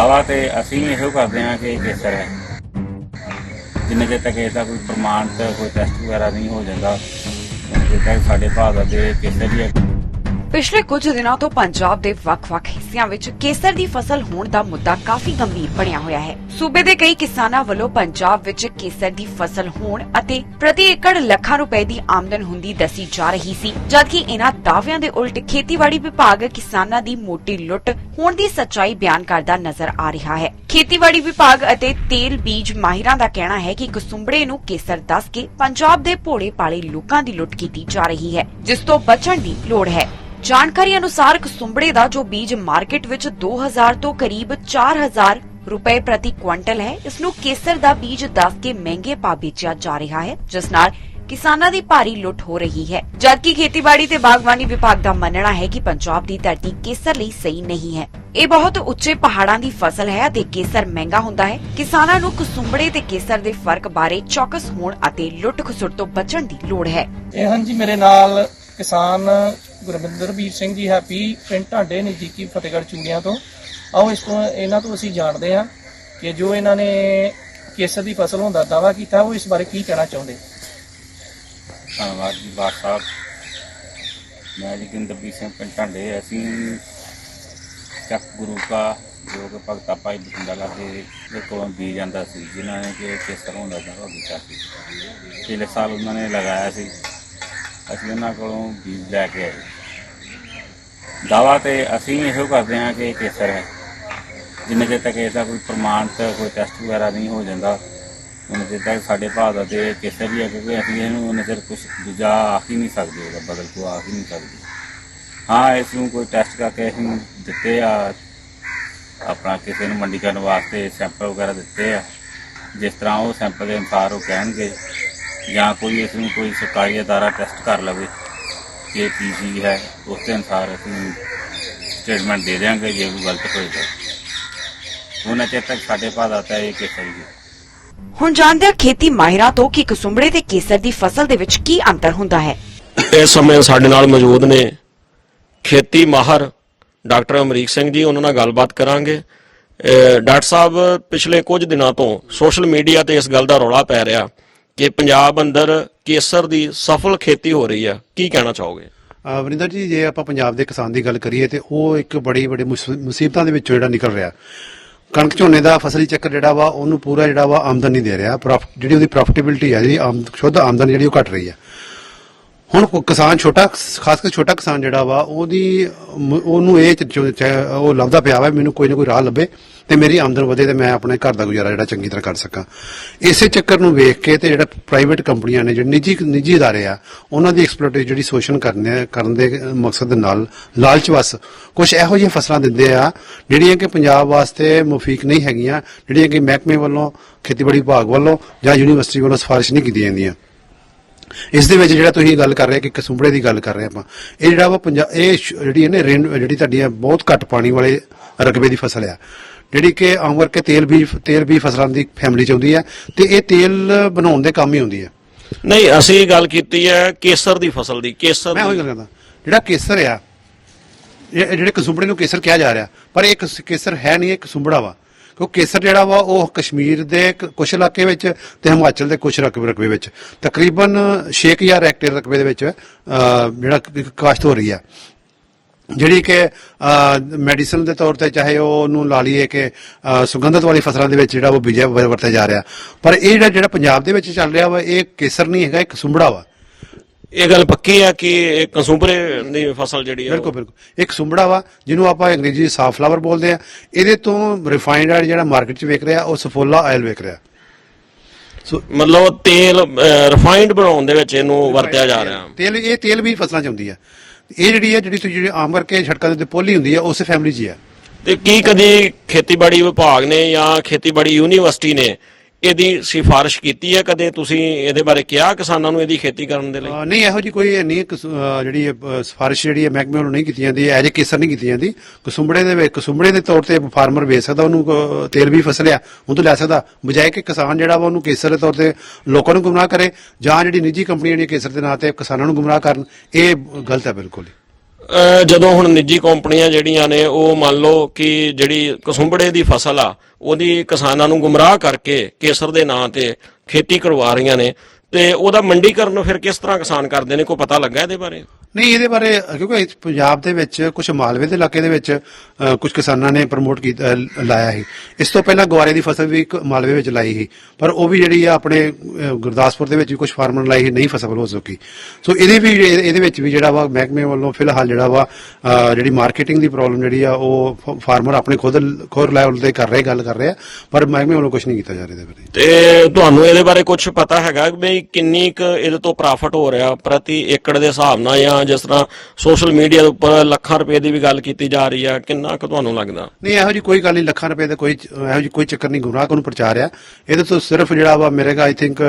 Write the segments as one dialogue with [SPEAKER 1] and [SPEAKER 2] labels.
[SPEAKER 1] ਦਾਵਾ ਤੇ ਅਸੀਂ ਇਹੋ ਕਰਦੇ ਹਾਂ ਕਿ ਇਹ ਕੇਸਰ ਹੈ ਜਿੰਨੇ ਚਿਰ ਤੱਕ ਇਹਦਾ ਕੋਈ ਪ੍ਰਮਾਣਿਤ, ਕੋਈ ਟੈਸਟ ਵਗੈਰਾ ਨਹੀਂ ਹੋ ਜਾਂਦਾ ਜਿੱਦਾਂ ਸਾਡੇ ਭਾਰਤ ਦੇ ਕੇਸਰ ਹੀ ਹੈ
[SPEAKER 2] ਪਿਛਲੇ ਕੁਝ ਦਿਨਾਂ ਤੋਂ ਪੰਜਾਬ ਦੇ ਵੱਖ-ਵੱਖ ਹਿੱਸਿਆਂ ਵਿੱਚ ਕੇਸਰ ਦੀ ਫਸਲ ਹੋਣ ਦਾ ਮੁੱਦਾ ਕਾਫੀ ਗੰਭੀਰ ਬਣਿਆ ਹੋਇਆ ਹੈ। ਸੂਬੇ ਦੇ ਕਈ ਕਿਸਾਨਾਂ ਵੱਲੋਂ ਪੰਜਾਬ ਵਿੱਚ ਕੇਸਰ ਦੀ ਫਸਲ ਹੋਣ ਅਤੇ ਪ੍ਰਤੀ ਏਕੜ ਲੱਖਾਂ ਰੁਪਏ ਦੀ ਆਮਦਨ ਹੁੰਦੀ ਦੱਸੀ ਜਾ ਰਹੀ ਸੀ, ਜਦਕਿ ਇਹਨਾਂ ਦਾਅਵਿਆਂ ਦੇ ਉਲਟ ਖੇਤੀਬਾੜੀ ਵਿਭਾਗ ਕਿਸਾਨਾਂ ਦੀ ਮੋਟੀ ਲੁੱਟ ਹੋਣ ਦੀ ਸੱਚਾਈ ਬਿਆਨ ਕਰਦਾ ਨਜ਼ਰ ਆ ਰਿਹਾ ਹੈ। ਖੇਤੀਬਾੜੀ ਵਿਭਾਗ ਅਤੇ ਤੇਲ ਬੀਜ ਮਾਹਿਰਾਂ ਦਾ ਕਹਿਣਾ ਹੈ ਕਿ ਕਸੁੰਬੜੇ ਨੂੰ ਕੇਸਰ ਦੱਸ ਕੇ ਪੰਜਾਬ ਦੇ ਭੋੜੇ ਪਾਲੇ ਲੋਕਾਂ ਦੀ ਲੁੱਟ ਕੀਤੀ ਜਾ ਰਹੀ ਹੈ, ਜਿਸ ਤੋਂ ਬਚਣ ਦੀ ਲੋੜ ਹੈ। ਜਾਣਕਾਰੀ ਅਨੁਸਾਰ ਕਸੁੰਬੜੇ ਦਾ ਜੋ ਬੀਜ ਮਾਰਕੀਟ ਵਿੱਚ 2000 ਤੋਂ ਕਰੀਬ 4000 ਰੁਪਏ ਪ੍ਰਤੀ ਕੁਇੰਟਲ ਹੈ ਇਸ ਨੂੰ ਕੇਸਰ ਦਾ ਬੀਜ ਦੱਸ ਕੇ ਮਹਿੰਗੇ ਭਾਅ ਵੇਚਿਆ ਜਾ ਰਿਹਾ ਹੈ, ਜਿਸ ਨਾਲ ਕਿਸਾਨਾਂ ਦੀ ਭਾਰੀ ਲੁੱਟ ਹੋ ਰਹੀ ਹੈ। ਜਦਕਿ ਖੇਤੀਬਾੜੀ ਤੇ ਬਾਗਬਾਨੀ ਵਿਭਾਗ ਦਾ ਮੰਨਣਾ ਹੈ ਕਿ ਪੰਜਾਬ ਦੀ ਧਰਤੀ ਕੇਸਰ ਲਈ ਸਹੀ ਨਹੀਂ ਹੈ। ਇਹ ਬਹੁਤ ਉੱਚੇ ਪਹਾੜਾਂ ਦੀ ਫਸਲ ਹੈ ਅਤੇ ਕੇਸਰ ਮਹਿੰਗਾ ਹੁੰਦਾ ਹੈ। ਕਿਸਾਨਾਂ ਨੂੰ ਕਸੁੰਬੜੇ ਤੇ ਕੇਸਰ ਦੇ ਫ਼ਰਕ ਬਾਰੇ ਚੌਕਸ ਹੋਣ ਅਤੇ ਲੁੱਟ ਖਸੁੱਟ ਤੋਂ ਬਚਣ ਦੀ ਲੋੜ ਹੈ।
[SPEAKER 3] ਇਹ ਹਨ ਜੀ ਮੇਰੇ ਨਾਲ ਕਿਸਾਨ ਗੁਰਵਿੰਦਰ ਵੀਰ ਸਿੰਘ ਜੀ ਹੈਪੀ ਪਿੰਡ ਢਾਂਡੇ ਨਜ਼ਦੀਕੀ ਫਤਿਹਗੜ੍ਹ ਚੂੜੀਆਂ ਤੋਂ। ਆਓ ਇਸ ਤੋਂ, ਇਹਨਾਂ ਤੋਂ ਅਸੀਂ ਜਾਣਦੇ ਹਾਂ ਕਿ ਜੋ ਇਹਨਾਂ ਨੇ ਕੇਸਰ ਦੀ ਫਸਲ ਹੋਣ ਦਾ ਦਾਵਾ ਕੀਤਾ, ਉਹ ਇਸ ਬਾਰੇ ਕੀ ਕਹਿਣਾ ਚਾਹੁੰਦੇ?
[SPEAKER 1] ਧੰਨਵਾਦ ਜੀ, ਬਾਦ ਸਾਹਿਬ। ਮੈਂ ਜੀ ਸਿੰਘ, ਪਿੰਡ ਢਾਂਡੇ। ਅਸੀਂ ਚੱਕ ਗੁਰੂ ਕਾ ਜੋ ਕਿ ਭਗਤਾ ਭਾਈ ਬਠਿੰਡਾ ਲਾਗੇ ਦੇ ਕੋਲੋਂ ਬੀਜ ਜਾਂਦਾ ਸੀ, ਜਿਨ੍ਹਾਂ ਨੇ ਕਿ ਕੇਸਰ ਹੁੰਦਾ ਦਾਵਾ ਕੀਤਾ ਸੀ। ਪਿਛਲੇ ਸਾਲ ਉਹਨਾਂ ਨੇ ਲਗਾਇਆ ਸੀ। ਅਸੀਂ ਉਹਨਾਂ ਕੋਲੋਂ ਬੀਜ ਲੈ ਕੇ ਆਏ। ਦਾਵਾ ਤੇ ਅਸੀਂ ਇਹੋ ਕਰਦੇ ਹਾਂ ਕਿ ਇਹ ਕੇਸਰ ਹੈ। ਜਿੰਨੇ ਚਿਰ ਤੱਕ ਇਹਦਾ ਕੋਈ ਪ੍ਰਮਾਣਿਤ ਕੋਈ ਟੈਸਟ ਵਗੈਰਾ ਨਹੀਂ ਹੋ ਜਾਂਦਾ, ਉਹਨਾਂ ਚਿਰ ਤੱਕ ਸਾਡੇ ਭਾਅ ਭਾਰਤ ਦੇ ਕੇਸਰ ਹੀ ਹੈ, ਕਿਉਂਕਿ ਅਸੀਂ ਇਹਨੂੰ ਉਹਨਾਂ ਚਿਰ ਕੁਝ ਦੂਜਾ ਆਖ ਹੀ ਨਹੀਂ ਸਕਦੇ ਇਹਦਾ ਬਦਲ ਕੋ ਆਖ ਹੀ ਨਹੀਂ ਸਕਦੇ। ਹਾਂ, ਇਸ ਨੂੰ ਕੋਈ ਟੈਸਟ ਕਰਕੇ ਅਸੀਂ ਦਿੱਤੇ ਆ, ਆਪਣਾ ਕਿਸੇ ਨੂੰ ਮੰਡੀ ਕਰਨ ਵਾਸਤੇ ਸੈਂਪਲ ਵਗੈਰਾ ਦਿੱਤੇ ਆ। ਜਿਸ ਤਰ੍ਹਾਂ ਉਹ ਸੈਂਪਲ ਦੇ ਅਨੁਸਾਰ ਉਹ ਕਹਿਣਗੇ ਜਾਂ ਕੋਈ ਇਸ ਨੂੰ ਕੋਈ ਸਰਕਾਰੀ ਅਦਾਰਾ ਟੈਸਟ ਕਰ ਲਵੇ ਕਿ ਕੀ ਚੀਜ਼ ਹੈ ਉਸ ਦੇ ਅਨੁਸਾਰ ਅਸੀਂ ਸਟੇਟਮੈਂਟ ਦੇ ਦਿਆਂਗੇ ਜੇ ਕੋਈ ਗਲਤ ਹੋਏਗਾ। ਉਹਨਾਂ ਚਿਰ ਤੱਕ ਸਾਡੇ ਭਾਰਤ ਹੈ ਇਹ ਕੇਸਰ ਹੀ
[SPEAKER 2] ਹੁਣ ਜਾਣਦੇ ਹਾਂ ਖੇਤੀ ਮਾਹਿਰਾਂ ਤੋਂ ਕਿ ਕਸੁੰਬੜੇ ਤੇ ਕੇਸਰ ਦੀ ਫਸਲ ਦੇ ਵਿੱਚ ਕੀ ਅੰਤਰ ਹੁੰਦਾ ਹੈ।
[SPEAKER 4] ਇਸ ਸਮੇਂ ਸਾਡੇ ਨਾਲ ਮੌਜੂਦ ਨੇ ਖੇਤੀ ਮਾਹਰ ਡਾਕਟਰ ਅਮਰੀਕ ਸਿੰਘ ਜੀ ਉਹਨਾਂ ਨਾਲ ਗੱਲਬਾਤ ਕਰਾਂਗੇ। ਡਾਕਟਰ ਸਾਹਿਬ ਪਿਛਲੇ ਕੁਝ ਦਿਨਾਂ ਤੋਂ ਸੋਸ਼ਲ ਮੀਡੀਆ ਤੇ ਇਸ ਗੱਲ ਦਾ ਰੌਲਾ ਪੈ ਰਿਹਾ। ਕਿ ਪੰਜਾਬ ਅੰਦਰ ਕੇਸਰ ਦੀ ਸਫਲ ਖੇਤੀ ਹੋ ਰਹੀ ਆ ਕੀ ਕਹਿਣਾ ਚਾਹੋਗੇ?
[SPEAKER 5] ਵਰਿੰਦਰ ਜੀ, ਜੇ ਆਪਾਂ ਪੰਜਾਬ ਦੇ ਕਿਸਾਨ ਦੀ ਗੱਲ ਕਰੀਏ ਤੇ ਉਹ ਇੱਕ ਬੜੀ ਬੜੀ ਮੁਸੀਬਤਾਂ ਦੇ ਵਿੱਚੋਂ ਜਿਹੜਾ ਨਿਕਲ ਰਿਹਾ। ਕਣਕ ਝੋਨੇ ਦਾ ਫਸਲੀ ਚੱਕਰ ਜਿਹੜਾ ਵਾ, ਉਹਨੂੰ ਪੂਰਾ ਜਿਹੜਾ ਵਾ ਆਮਦਨ ਨਹੀਂ ਦੇ ਰਿਹਾ। ਜਿਹੜੀ ਉਹਦੀ ਪ੍ਰੋਫਿਟੇਬਿਲਟੀ ਹੈ ਜਿਹੜੀ ਸ਼ੁੱਧ ਆਮਦਨ ਜਿਹੜੀ ਉਹ ਘਟ ਰਹੀ ਹੈ। ਹੁਣ ਕਿਸਾਨ ਛੋਟਾ, ਖਾਸ ਕਰਕੇ ਛੋਟਾ ਕਿਸਾਨ ਜਿਹੜਾ ਵਾ, ਉਹਦੀ ਉਹਨੂੰ ਇਹ ਉਹ ਲੱਭਦਾ ਪਿਆ ਵਾ, ਮੈਨੂੰ ਕੋਈ ਨਾ ਕੋਈ ਰਾਹ ਲੱਭੇ। ਤੇ ਮੇਰੀ ਆਮਦਨ ਵਧੇ ਤੇ ਮੈਂ ਆਪਣੇ ਘਰ ਦਾ ਗੁਜ਼ਾਰਾ ਜਿਹੜਾ ਚੰਗੀ ਤਰ੍ਹਾਂ ਕਰ ਸਕਾਂ ਇਸੇ ਚੱਕਰ ਨੂੰ ਵੇਖ ਕੇ ਤੇ ਜਿਹੜਾ ਪ੍ਰਾਈਵੇਟ ਕੰਪਨੀਆਂ ਨੇ ਜਿਹੜੇ ਨਿੱਜੀ ਨਿੱਜੀ ادارے ਆ ਉਹਨਾਂ ਦੀ ਐਕਸਪਲੋਇਟੇਸ਼ਨ ਜਿਹੜੀ ਸ਼ੋਸ਼ਣ ਕਰਨੇ ਕਰਨ ਦੇ ਮਕਸਦ ਦੇ ਨਾਲ ਲਾਲਚ ਵਸ ਕੁਝ ਇਹੋ ਜਿਹੀਆਂ ਫਸਲਾਂ ਦਿੰਦੇ ਆ ਜਿਹੜੀਆਂ ਕਿ ਪੰਜਾਬ ਵਾਸਤੇ ਮੁਫੀਕ ਨਹੀਂ ਹੈਗੀਆਂ ਜਿਹੜੀਆਂ ਕਿ ਮਹਿਕਮੇ ਵੱਲੋਂ ਖੇਤੀਬਾੜੀ ਵਿਭਾਗ ਵੱਲੋਂ ਜਾਂ ਯੂਨੀਵਰਸਿਟੀ ਵੱਲੋਂ ਸਿਫਾਰਿਸ਼ ਨਹੀਂ ਕੀਤੀਆਂ ਜਾਂਦੀਆਂ ਇਸ ਦੇ ਵਿੱਚ ਜਿਹੜਾ ਤੁਸੀਂ ਗੱਲ ਕਰ ਰਹੇ ਕਿ ਕਸੁੰਬੜੇ ਦੀ ਗੱਲ ਕਰ ਰਹੇ ਆਪਾਂ ਇਹ ਜਿਹੜਾ ਵਾ ਪੰਜਾਬ ਇਹ ਸ਼- ਜਿਹੜੀ ਹੈ ਨਾ ਰੇਨ ਜਿਹੜੀ ਤੁਹਾਡੀ ਹੈ ਬਹੁਤ ਘੱਟ ਪਾਣੀ ਵਾਲੇ ਰਕਬੇ ਦੀ ਫਸਲ ਆ ਜਿਹੜੀ ਕਿ ਆਮ ਕਰਕੇ ਤੇਲ ਵੀ ਤੇਲ ਵੀ ਫਸਲਾਂ ਦੀ ਫੈਮਿਲੀ ਚ ਆਉਂਦੀ ਹੈ ਤੇ ਇਹ ਤੇਲ ਬਣਾਉਣ ਦੇ ਕੰਮ ਹੀ ਆਉਂਦੀ ਹੈ।
[SPEAKER 4] ਨਹੀਂ ਅਸੀਂ ਗੱਲ ਕੀਤੀ ਹੈ ਕੇਸਰ ਦੀ ਫਸਲ ਦੀ ਕੇਸਰ
[SPEAKER 5] ਮੈਂ ਉਹੀ। ਗੱਲ ਕਰਦਾ ਜਿਹੜਾ ਕੇਸਰ ਆ ਇਹ ਜਿਹੜੇ ਕਸੁੰਬੜੇ ਨੂੰ ਕੇਸਰ ਕਿਹਾ ਜਾ ਰਿਹਾ ਪਰ ਇਹ ਕਸ- ਕੇਸਰ ਹੈ ਨਹੀਂ ਇਹ ਕਸੁੰਬੜਾ ਵਾ। ਕਿਉਂਕਿ ਕੇਸਰ ਜਿਹੜਾ ਵਾ ਉਹ ਕਸ਼ਮੀਰ ਦੇ ਕ- ਕੁਛ ਇਲਾਕੇ ਵਿੱਚ ਤੇ ਹਿਮਾਚਲ ਦੇ ਕੁਛ ਰਕਬੇ ਰਕਬੇ ਵਿੱਚ। ਤਕਰੀਬਨ 6000 ਹੈਕਟੇਅਰ ਰਕਬੇ ਦੇ ਵਿੱਚ ਜਿਹੜਾ ਕਾਸ਼ਤ ਹੋ ਰਹੀ ਆ ਜਿਹੜੀ ਕਿ ਮੈਡੀਸਨ ਦੇ ਤੌਰ ਤੇ ਚਾਹੇ ਉਹ ਉਹਨੂੰ ਲਾ ਲਈਏ ਕਿ ਸੁਗੰਧਤ ਵਾਲੀ ਫਸਲਾਂ ਦੇ ਵਿੱਚ ਜਿਹੜਾ ਉਹ ਬੀਜਿਆ ਵ- ਵਰਤਿਆ ਜਾ ਰਿਹਾ। ਪਰ ਇਹ ਜਿਹੜਾ ਜਿਹੜਾ ਪੰਜਾਬ ਦੇ ਵਿੱਚ ਚੱਲ ਰਿਹਾ ਵਾ ਇਹ ਕੇਸਰ ਨਹੀਂ ਹੈਗਾ ਇਹ ਕਸੁੰਬੜਾ ਵਾ।
[SPEAKER 4] ਇਹ ਗੱਲ ਪੱਕੀ ਹੈ ਕਿ ਇਹ ਕਸੂੰਬਰੇ ਦੀ ਫਸਲ ਜਿਹੜੀ ਹੈ
[SPEAKER 5] ਬਿਲਕੁਲ ਬਿਲਕੁਲ। ਇੱਕ ਸੁੰਬੜਾ ਵਾ ਜਿਹਨੂੰ ਆਪਾਂ ਅੰਗਰੇਜ਼ੀ ਸਾਫ਼ ਫਲਾਵਰ ਬੋਲਦੇ ਆ। ਇਹਦੇ ਤੋਂ ਰਿਫਾਈਨਡ ਆਇਲ ਜਿਹੜਾ ਮਾਰਕੀਟ 'ਚ ਵਿਕ ਰਿਹਾ ਉਹ ਸਫੋਲਾ ਆਇਲ ਵਿਕ ਰਿਹਾ। ਸੋ
[SPEAKER 4] ਮਤਲਬ ਤੇਲ ਰਿਫਾਈਨਡ ਬਣਾਉਣ ਦੇ ਵਿੱਚ ਇਹਨੂੰ ਵਰਤਿਆ ਜਾ ਰਿਹਾ।
[SPEAKER 5] ਤੇਲ ਇਹ ਤੇਲ ਵੀ ਫਸਲਾਂ 'ਚ ਹੁੰਦੀ ਆ। ਇਹ ਜਿਹੜੀ ਹੈ, ਜਿਹੜੀ ਤੁਸੀਂ ਜਿਹੜੀ ਆਮ ਕਰਕੇ ਸੜਕਾਂ ਦੇ ਉੱਤੇ ਪੋਲੀ ਹੁੰਦੀ ਹੈ ਉਸੇ ਫੈਮਿਲੀ 'ਚ ਹੀ ਆ
[SPEAKER 4] ਤੇ ਕੀ ਕਦੀ ਖੇਤੀਬਾੜੀ ਵਿਭਾਗ ਨੇ ਜਾਂ ਖੇਤੀਬਾੜੀ ਯੂਨੀਵਰਸਿਟੀ ਨੇ ਇਹਦੀ ਸਿਫਾਰਿਸ਼ ਕੀਤੀ ਹੈ? ਕਦੇ ਤੁਸੀਂ ਇਹਦੇ ਬਾਰੇ ਕਿਹਾ ਕਿਸਾਨਾਂ ਨੂੰ ਇਹਦੀ ਖੇਤੀ ਕਰਨ ਦੇ ਲਈ?
[SPEAKER 5] ਨਹੀਂ, ਇਹੋ ਜੀ ਕੋਈ ਨਹੀਂ, ਕਸ- ਜਿਹੜੀ, ਅਹ, ਸਿਫਾਰਿਸ਼ ਜਿਹੜੀ ਹੈ ਮਹਿਕਮੇ ਵੱਲੋਂ ਨਹੀਂ ਕੀਤੀ ਜਾਂਦੀ ਐਜ ਏ ਕੇਸਰ ਨਹੀਂ ਕੀਤੀ ਜਾਂਦੀ। ਕਸੁੰਬੜੇ ਦੇ ਵਿੱਚ, ਕਸੁੰਬੜੇ ਦੇ ਤੌਰ ਤੇ ਫਾਰਮਰ ਵੇਚ ਸਕਦਾ, ਉਹਨੂੰ ਤੇਲ ਵੀ ਫਸਲ ਆ ਉਹ ਤੋਂ ਲੈ ਸਕਦਾ। ਬਜਾਏ ਕਿ ਕਿਸਾਨ ਜਿਹੜਾ ਵਾ, ਉਹਨੂੰ ਕੇਸਰ ਦੇ ਤੌਰ ਤੇ ਲੋਕਾਂ ਨੂੰ ਗੁੰਮਰਾਹ ਕਰੇ, ਜਾਂ ਜਿਹੜੀ ਨਿੱਜੀ ਕੰਪਨੀਆਂ ਨੇ ਕੇਸਰ ਦੇ ਨਾਂ ਤੇ ਕਿਸਾਨਾਂ ਨੂੰ ਗੁੰਮਰਾਹ ਕਰਨ, ਇਹ ਗਲਤ ਹੈ ਬਿਲਕੁਲ ਹੀ।
[SPEAKER 4] ਜਦੋਂ ਹੁਣ ਨਿੱਜੀ ਕੰਪਨੀਆਂ ਜਿਹੜੀਆਂ ਨੇ, ਉਹ ਮੰਨ ਲਓ ਕਿ ਜਿਹੜੀ ਕਸੁੰਬੜੇ ਦੀ ਫਸਲ ਆ, ਉਹਦੀ ਕਿਸਾਨਾਂ ਨੂੰ ਗੁੰਮਰਾਹ ਕਰਕੇ ਕੇਸਰ ਦੇ ਨਾਂ ਤੇ ਖੇਤੀ ਕਰਵਾ ਰਹੀਆਂ ਨੇ, ਤੇ ਉਹਦਾ ਮੰਡੀਕਰਨ ਫਿਰ ਕਿਸ ਤਰ੍ਹਾਂ ਕਿਸਾਨ ਕਰਦੇ ਨੇ? ਕੋਈ ਪਤਾ ਲੱਗਾ ਇਹਦੇ ਬਾਰੇ?
[SPEAKER 5] ਨਹੀਂ ਇਹਦੇ ਬਾਰੇ ਕਿਉਂਕਿ ਪੰਜਾਬ ਦੇ ਵਿੱਚ ਕੁਝ ਮਾਲਵੇ ਦੇ ਇਲਾਕੇ ਦੇ ਵਿੱਚ ਅ, ਕੁਝ ਕਿਸਾਨਾਂ ਨੇ ਪ੍ਰਮੋਟ ਕੀਤਾ ਲਾਇਆ ਸੀ। ਇਸ ਤੋਂ ਪਹਿਲਾਂ ਗਵਾਰੇ ਦੀ ਫਸਲ ਵੀ ਇੱਕ ਮਾਲਵੇ ਵਿੱਚ ਲਾਈ ਸੀ। ਪਰ ਉਹ ਵੀ ਜਿਹੜੀ ਆ ਆਪਣੇ ਗੁਰਦਾਸਪੁਰ ਦੇ ਵਿੱਚ ਵੀ ਕੁਝ ਫਾਰਮਰ ਲਾਈ ਸੀ ਨਹੀਂ ਫਸਲ ਹੋ ਸਕੀ। ਸੋ ਇਹਦੇ ਵੀ ਇਹਦੇ ਵਿੱਚ ਵੀ ਜਿਹੜਾ ਵਾ ਮਹਿਕਮੇ ਵੱਲੋਂ ਫਿਲਹਾਲ ਜਿਹੜਾ ਵਾ ਜਿਹੜੀ ਮਾਰਕੀਟਿੰਗ ਦੀ ਪ੍ਰੋਬਲਮ ਜਿਹੜੀ ਆ ਉਹ ਫਾਰਮਰ ਆਪਣੇ ਖੁਦ ਖੁਦ ਲੈਵਲ ਤੇ ਕਰ ਰਹੇ ਗੱਲ ਕਰ ਰਹੇ ਆ ਪਰ ਮਹਿਕਮੇ ਵੱਲੋਂ ਕੁਝ ਨਹੀਂ ਕੀਤਾ ਜਾ ਰਿਹਾ ਇਹਦੇ ਬਾਰੇ।
[SPEAKER 4] ਤੇ ਤੁਹਾਨੂੰ ਇਹਦੇ ਬਾਰੇ ਕੁਝ ਪਤਾ ਹੈਗਾ ਕਿ ਕਿੰਨੀ ਕੁ ਇਹਦੇ ਤੋਂ ਪ੍ਰੋਫਿਟ ਹੋ ਰਿਹਾ ਪ੍ਰਤੀ ਏਕੜ ਦੇ ਹਿਸਾਬ ਨਾਲ ਜਾਂ ਜਿਸ ਤਰ੍ਹਾਂ ਸੋਸ਼ਲ ਮੀਡੀਆ ਦੇ ਉੱਪਰ ਲੱਖਾਂ ਰੁਪਏ ਦੀ ਵੀ ਗੱਲ ਕੀਤੀ ਜਾ ਰਹੀ ਆ, ਕਿੰਨਾ ਕੁ ਤੁਹਾਨੂੰ ਲੱਗਦਾ?
[SPEAKER 5] ਨਹੀਂ, ਇਹੋ ਜੀ ਕੋਈ ਗੱਲ ਨਹੀਂ, ਲੱਖਾਂ ਰੁਪਏ ਦਾ ਕੋਈ, ਇਹੋ ਜੀ ਕੋਈ ਚੱਕਰ ਨਹੀਂ, ਗੁੰਮਰਾਹ ਨੂੰ ਪ੍ਰਚਾਰ ਆ ਇਹਦੇ ਤੋਂ ਸਿਰਫ ਜਿਹੜਾ ਵਾ ਮੇਰੇ ਕਾ ਆਈ ਥਿੰਕ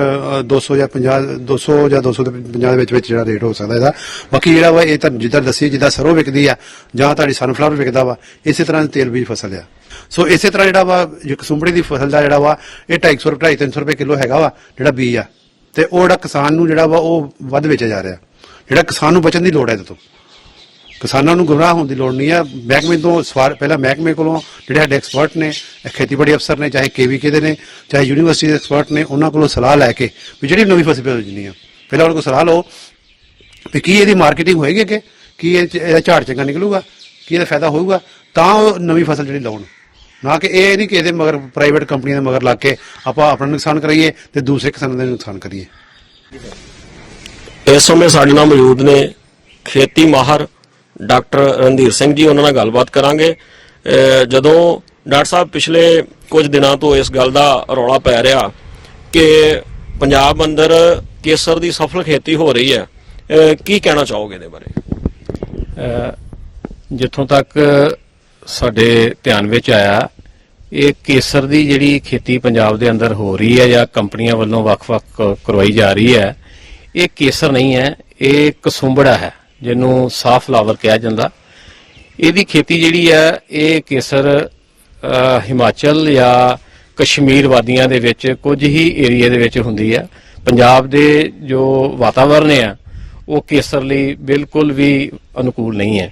[SPEAKER 5] 200 ਜਾਂ 50 200 ਜਾਂ 200 ਦੇ 50 ਵਿੱਚ ਵਿੱਚ ਜਿਹੜਾ ਰੇਟ ਹੋ ਸਕਦਾ ਇਹਦਾ। ਬਾਕੀ ਜਿਹੜਾ ਵਾ, ਇਹ ਤਾਂ ਜਿੱਦਾਂ ਦੱਸੀ, ਜਿੱਦਾਂ ਸਰੋਂ ਵਿਕਦੀ ਆ, ਜਾਂ ਤੁਹਾਡੀ ਸਨਫਲਾਵਰ ਵਿਕਦਾ ਵਾ, ਇਸੇ ਤਰ੍ਹਾਂ ਤੇਲ ਬੀਜ ਫਸਲ ਆ। ਸੋ ਇਸੇ ਤਰ੍ਹਾਂ ਜਿਹੜਾ ਵਾ ਕਸੁੰਬੜੀ ਦੀ ਫਸਲ ਦਾ ਜਿਹੜਾ ਵਾ, ਇਹ 250 ਰੁਪਏ 300 ਰੁਪਏ ਕਿਲੋ ਹੈਗਾ ਵਾ, ਜਿਹੜਾ ਬੀਜ ਆ। ਤੇ ਉਹ ਜਿਹੜਾ ਕਿਸਾਨ ਨੂੰ ਜਿਹੜਾ ਵਾ, ਉਹ ਵੱਧ ਵੇਚਿਆ ਜਾ ਰਿਹਾ। ਜਿਹੜਾ ਕਿਸਾਨ ਨੂੰ ਬਚਣ ਦੀ ਲੋੜ ਹੈ ਇਹਦੇ ਤੋਂ। ਕਿਸਾਨਾਂ ਨੂੰ ਗੁੰਮਰਾਹ ਹੋਣ ਦੀ ਲੋੜ ਨਹੀਂ ਹੈ ਮਹਿਕਮੇ ਤੋਂ ਸਵਾਰ ਪਹਿਲਾਂ ਮਹਿਕਮੇ ਕੋਲੋਂ ਜਿਹੜੇ ਸਾਡੇ ਐਕਸਪਰਟ ਨੇ ਖੇਤੀਬਾੜੀ ਅਫਸਰ ਨੇ, ਚਾਹੇ ਕੇਵੀਕੇ ਦੇ ਨੇ, ਚਾਹੇ ਯੂਨੀਵਰਸਿਟੀ ਦੇ ਐਕਸਪਰਟ ਨੇ, ਉਹਨਾਂ ਕੋਲੋਂ ਸਲਾਹ ਲੈ ਕੇ ਵੀ ਜਿਹੜੀ ਨਵੀਂ ਫਸਲ ਭੇਜਣੀ ਆ। ਪਹਿਲਾਂ ਉਹਨਾਂ ਕੋਲ ਸਲਾਹ ਲਓ ਵੀ ਕੀ ਇਹਦੀ ਮਾਰਕੀਟਿੰਗ ਹੋਏਗੀ ਕਿ ਕੀ ਇਹ ਇਹਦਾ ਝਾੜ ਚੰਗਾ ਨਿਕਲੂਗਾ? ਕੀ ਇਹਦਾ ਫਾਇਦਾ ਹੋਊਗਾ? ਤਾਂ ਉਹ ਨਵੀਂ ਫਸਲ ਜਿਹੜੀ ਲਾਉਣ। ਨਾ ਕਿ ਇਹ ਨਹੀਂ ਕਿ ਇਹਦੇ ਮਗਰ ਪ੍ਰਾਈਵੇਟ ਕੰਪਨੀਆਂ ਦੇ ਮਗਰ ਲੱਗ ਕੇ ਆਪਾਂ ਆਪਣਾ ਨੁਕਸਾਨ ਕਰਾਈਏ ਤੇ ਦੂਸਰੇ ਕਿਸਾਨਾਂ ਦਾ ਨੁਕਸਾਨ ਕਰੀਏ।
[SPEAKER 4] ਇਸ ਸਮੇਂ ਸਾਡੇ ਨਾਲ ਮੌਜੂਦ ਨੇ ਖੇਤੀ ਮਾਹਰ ਡਾਕਟਰ ਰਣਧੀਰ ਸਿੰਘ ਜੀ, ਉਹਨਾਂ ਨਾਲ ਗੱਲਬਾਤ ਕਰਾਂਗੇ। ਜਦੋਂ ਡਾਕਟਰ ਸਾਹਿਬ ਪਿਛਲੇ ਕੁਝ ਦਿਨਾਂ ਤੋਂ ਇਸ ਗੱਲ ਦਾ ਰੌਲਾ ਪੈ ਰਿਹਾ ਕਿ ਪੰਜਾਬ ਅੰਦਰ ਕੇਸਰ ਦੀ ਸਫਲ ਖੇਤੀ ਹੋ ਰਹੀ ਹੈ ਕੀ ਕਹਿਣਾ ਚਾਹੋਗੇ ਇਹਦੇ ਬਾਰੇ?
[SPEAKER 6] ਜਿੱਥੋਂ ਤੱਕ ਸਾਡੇ ਧਿਆਨ ਵਿੱਚ ਆਇਆ, ਇਹ ਕੇਸਰ ਦੀ ਜਿਹੜੀ ਖੇਤੀ ਪੰਜਾਬ ਦੇ ਅੰਦਰ ਹੋ ਰਹੀ ਹੈ ਜਾਂ ਕੰਪਨੀਆਂ ਵੱਲੋਂ ਵੱਖ-ਵੱਖ ਕਰਵਾਈ ਜਾ ਰਹੀ ਹੈ ਇਹ ਕੇਸਰ ਨਹੀਂ ਹੈ, ਇਹ ਕਸੁੰਬੜਾ ਹੈ, ਜਿਹਨੂੰ ਸਾਫ਼ ਫਲਾਵਰ ਕਿਹਾ ਜਾਂਦਾ। ਇਹਦੀ ਖੇਤੀ ਜਿਹੜੀ ਹੈ, ਇਹ ਕੇਸਰ ਹਿਮਾਚਲ ਜਾਂ ਕਸ਼ਮੀਰ ਵਾਦੀਆਂ ਦੇ ਵਿੱਚ ਕੁਝ ਹੀ ਏਰੀਆ ਦੇ ਵਿੱਚ ਹੁੰਦੀ ਹੈ। ਪੰਜਾਬ ਦੇ ਜੋ ਵਾਤਾਵਰਣ ਹੈ ਉਹ ਕੇਸਰ ਲਈ ਬਿਲਕੁਲ ਵੀ ਅਨੁਕੂਲ ਨਹੀਂ ਹੈ।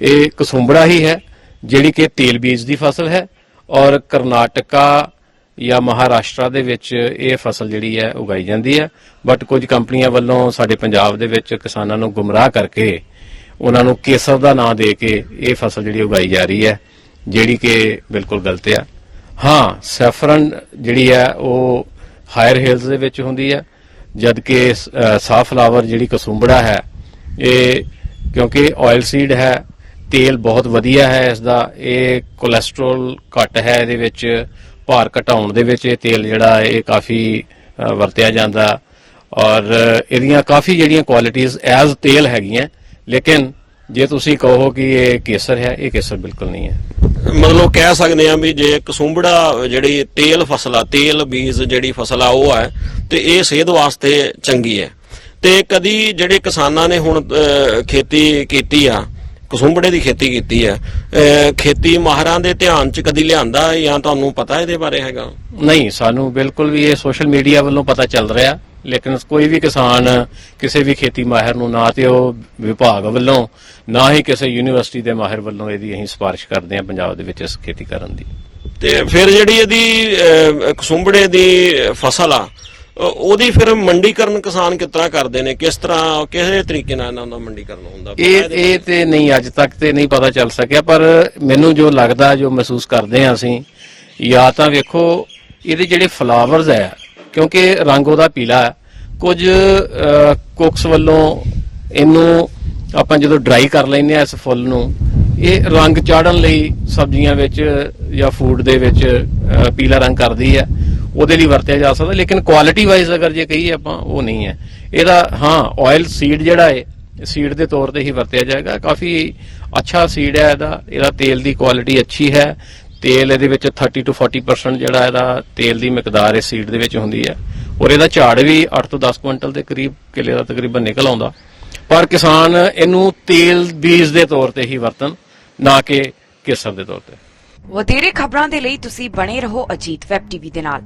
[SPEAKER 6] ਇਹ ਕਸੁੰਬੜਾ ਹੀ ਹੈ, ਜਿਹੜੀ ਕਿ ਤੇਲ ਬੀਜ ਦੀ ਫਸਲ ਹੈ ਔਰ ਕਰਨਾਟਕਾ ਜਾਂ ਮਹਾਰਾਸ਼ਟਰ ਦੇ ਵਿੱਚ ਇਹ ਫਸਲ ਜਿਹੜੀ ਹੈ ਉਗਾਈ ਜਾਂਦੀ ਹੈ। ਬਟ ਕੁਝ ਕੰਪਨੀਆਂ ਵੱਲੋਂ ਸਾਡੇ ਪੰਜਾਬ ਦੇ ਵਿੱਚ ਕਿਸਾਨਾਂ ਨੂੰ ਗੁੰਮਰਾਹ ਕਰਕੇ ਉਹਨਾਂ ਨੂੰ ਕੇਸਰ ਦਾ ਨਾਂ ਦੇ ਕੇ ਇਹ ਫਸਲ ਜਿਹੜੀ ਉਗਾਈ ਜਾ ਰਹੀ ਹੈ, ਜਿਹੜੀ ਕਿ ਬਿਲਕੁਲ ਗਲਤ ਹੈ ਹਾਂ, ਸੈਫਰਨ ਜਿਹੜੀ ਹੈ ਉਹ ਹਾਇਰ ਹਿਲਸ ਦੇ ਵਿੱਚ ਹੁੰਦੀ ਹੈ ਜਦ ਕਿ ਸਾਫ਼ ਫਲਾਵਰ ਜਿਹੜੀ ਕਸੂੰਬੜਾ ਹੈ, ਇਹ ਕਿਉਂਕਿ ਆਇਲ ਸੀਡ ਹੈ, ਤੇਲ ਬਹੁਤ ਵਧੀਆ ਹੈ ਇਸ ਦਾ, ਇਹ ਕੋਲੇਸਟ੍ਰੋਲ ਘੱਟ ਹੈ ਇਹਦੇ ਵਿੱਚ ਭਾਰ ਘਟਾਉਣ ਦੇ ਵਿੱਚ ਇਹ ਤੇਲ ਜਿਹੜਾ ਇਹ ਕਾਫੀ ਵਰਤਿਆ ਜਾਂਦਾ। ਔਰ ਇਹਦੀਆਂ ਕਾਫੀ ਜਿਹੜੀਆਂ ਕੁਆਲਿਟੀਆਂ ਐਜ਼ ਤੇਲ ਹੈਗੀਆਂ, ਲੇਕਿਨ ਜੇ ਤੁਸੀਂ ਕਹੋ ਕਿ ਇਹ ਕੇਸਰ ਹੈ, ਇਹ ਕੇਸਰ ਬਿਲਕੁਲ ਨਹੀਂ ਹੈ।
[SPEAKER 4] ਮਤਲਬ ਕਹਿ ਸਕਦੇ ਆ ਵੀ ਜੇ ਕਸੁੰਬੜਾ ਜਿਹੜੀ ਤੇਲ ਫਸਲ ਆ, ਤੇਲ, ਬੀਜ ਜਿਹੜੀ ਫਸਲ ਆ, ਉਹ ਹੈ ਤੇ ਇਹ ਸਿਹਤ ਵਾਸਤੇ ਚੰਗੀ ਹੈ। ਤੇ ਕਦੀ ਜਿਹੜੇ ਕਿਸਾਨਾਂ ਨੇ ਹੁਣ ਖੇਤੀ ਕੀਤੀ ਆ ਕਸੁੰਬੜੇ ਦੀ ਖੇਤੀ ਕੀਤੀ ਅਹ, ਖੇਤੀ ਮਾਹਰਾਂ ਦੇ ਧਿਆਨ ਚ ਕਦੀ ਲਿਆਂਦਾ ਜਾਂ ਤੁਹਾਨੂੰ ਪਤਾ ਇਹਦੇ ਬਾਰੇ ਹੈਗਾ?
[SPEAKER 6] ਨਹੀਂ ਸਾਨੂੰ ਬਿਲਕੁਲ ਵੀ ਇਹ ਸੋਸ਼ਲ ਮੀਡੀਆ ਵੱਲੋਂ ਪਤਾ ਚੱਲ ਰਿਹਾ ਲੇਕਿਨ ਕੋਈ ਵੀ ਕਿਸਾਨ ਕਿਸੇ ਵੀ ਖੇਤੀ ਮਾਹਿਰ ਨੂੰ ਨਾ ਤੇ ਉਹ ਵਿਭਾਗ ਵੱਲੋਂ ਨਾ ਹੀ ਕਿਸੇ ਯੂਨੀਵਰਸਿਟੀ ਦੇ ਮਾਹਿਰ ਵੱਲੋਂ ਇਹਦੀ ਅਸੀਂ ਸਿਫਾਰਿਸ਼ ਕਰਦੇ ਹਾਂ ਪੰਜਾਬ ਦੇ ਵਿੱਚ ਇਸ ਖੇਤੀ ਕਰਨ ਦੀ।
[SPEAKER 4] ਤੇ ਫਿਰ ਜਿਹੜੀ ਇਹਦੀ ਕਸੁੰਬੜੇ ਦੀ ਫਸਲ ਆ ਉਹਦੀ ਫਿਰ ਮੰਡੀਕਰਨ ਕਿਸਾਨ ਕਿਸ ਤਰ੍ਹਾਂ ਕਰਦੇ ਨੇ? ਕਿਸ ਤਰ੍ਹਾਂ ਕਿਸੇ ਤਰੀਕੇ ਨਾਲ ਇਹਨਾਂ ਦਾ ਮੰਡੀਕਰਨ ਹੁੰਦਾ?
[SPEAKER 6] ਇਹ ਇਹ ਤੇ ਨਹੀਂ ਅੱਜ ਤੱਕ ਤੇ ਨਹੀਂ ਪਤਾ ਚੱਲ ਸਕਿਆ ਪਰ ਮੈਨੂੰ ਜੋ ਲੱਗਦਾ ਜੋ ਮਹਿਸੂਸ ਕਰਦੇ ਹਾਂ ਅਸੀਂ ਜਾਂ ਤਾਂ ਵੇਖੋ ਇਹਦੇ ਜਿਹੜੇ ਫਲਾਵਰਸ ਹੈ ਕਿਉਂਕਿ ਰੰਗ ਉਹਦਾ ਪੀਲਾ ਹੈ ਕੁਝ ਕੁਕਸ ਵੱਲੋਂ ਇਹਨੂੰ ਆਪਾਂ ਜਦੋਂ ਡਰਾਈ ਕਰ ਲੈਂਦੇ ਆ ਇਸ ਫੁੱਲ ਨੂੰ ਇਹ ਰੰਗ ਚਾੜਨ ਲਈ ਸਬਜ਼ੀਆਂ ਵਿੱਚ ਜਾਂ ਫੂਡ ਦੇ ਵਿੱਚ ਪੀਲਾ ਰੰਗ ਕਰਦੀ ਹੈ। ਉਹਦੇ ਲਈ ਵਰਤਿਆ ਜਾ ਸਕਦਾ, ਲੇਕਿਨ ਕੁਆਲਿਟੀ ਵਾਈਜ਼ ਅਗਰ ਜੇ ਕਹੀਏ ਆਪਾਂ, ਉਹ ਨਹੀਂ ਹੈ। ਇਹਦਾ, ਹਾਂ ਆਇਲ ਸੀਡ ਜਿਹੜਾ ਹੈ ਸੀਡ ਦੇ ਤੌਰ ਤੇ ਹੀ ਵਰਤਿਆ ਜਾਏਗਾ। ਕਾਫੀ ਅੱਛਾ ਸੀਡ ਹੈ ਇਹਦਾ। ਇਹਦਾ ਤੇਲ ਦੀ ਕੁਆਲਿਟੀ ਅੱਛੀ ਹੈ। ਤੇਲ ਇਹਦੇ ਵਿੱਚ 30 ਤੋਂ 40% ਜਿਹੜਾ ਇਹਦਾ ਤੇਲ ਦੀ ਮਿਕਦਾਰ ਇਸ ਸੀਡ ਦੇ ਵਿੱਚ ਹੁੰਦੀ ਹੈ। ਔਰ ਇਹਦਾ ਝਾੜ ਵੀ 8 ਤੋਂ 10 ਕੁਇੰਟਲ ਦੇ ਕਰੀਬ, ਕਿਲੇ ਦਾ ਤਕਰੀਬਨ ਨਿਕਲ ਆਉਂਦਾ। ਪਰ ਕਿਸਾਨ ਇਹਨੂੰ ਤੇਲ ਬੀਜ ਦੇ ਤੌਰ ਤੇ ਹੀ ਵਰਤਨ ਨਾ ਕਿ ਕੇਸਰ ਦੇ ਤੌਰ ਤੇ।
[SPEAKER 2] ਵਧੇਰੇ ਖਬਰਾਂ ਦੇ ਲਈ ਤੁਸੀਂ ਬਣੇ ਰਹੋ ਅਜੀਤ ਵੈਬ ਟੀਵੀ ਦੇ ਨਾਲ।